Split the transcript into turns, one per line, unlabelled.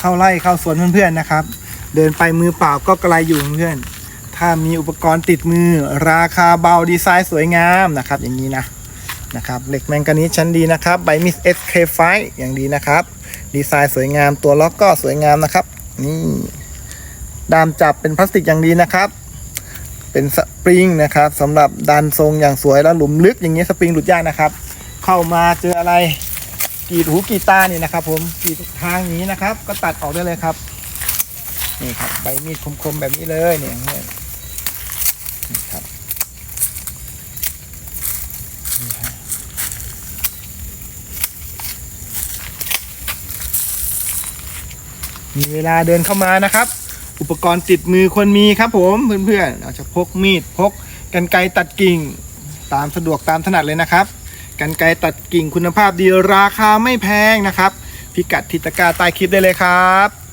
เข้าไร่เข้าสวนเพื่อนๆนะครับ เดินไปมือเปล่าก็กระไรอยู่เพื่อนๆถ้ามีอุปกรณ์ติดมือ ราคาเบาดีไซน์สวยงามนะครับ อย่างนี้นะนะครับเหล็กแมงกานีชั้นดีนะครับไบมิสเอสเคไฟอย่างดีนะครับ ดีไซน์สวยงามตัวล็อกก็สวยงามนะครับ นี่ดามจับเป็นพลาสติกอย่างดีนะครับ เป็นสปริงนะครับสำหรับดันทรงอย่างสวยแล้วหลุมลึกอย่างนี้สปริงหลุดยากนะครับ เข้ามาเจออะไร กรีดหูกรีดตานี่นะครับ ผมกรีดทางนี้นะครับ ก็ตัดออกได้เลยครับ นี่ครับ ใบมีดคมๆแบบนี้เลยเนี่ยนี่ครับมีเวลาเดินเข้ามานะครับ อุปกรณ์ติดมือควรมีครับผมเพื่อนๆอาจจะพกมีดพกกันไกรตัดกิ่ง ตามสะดวกตามถนัดเลยนะครับ กันไกลตัดกิ่งคุณภาพดีราคาไม่แพงนะครับ พิกัดทิตกาใต้คลิปได้เลยครับ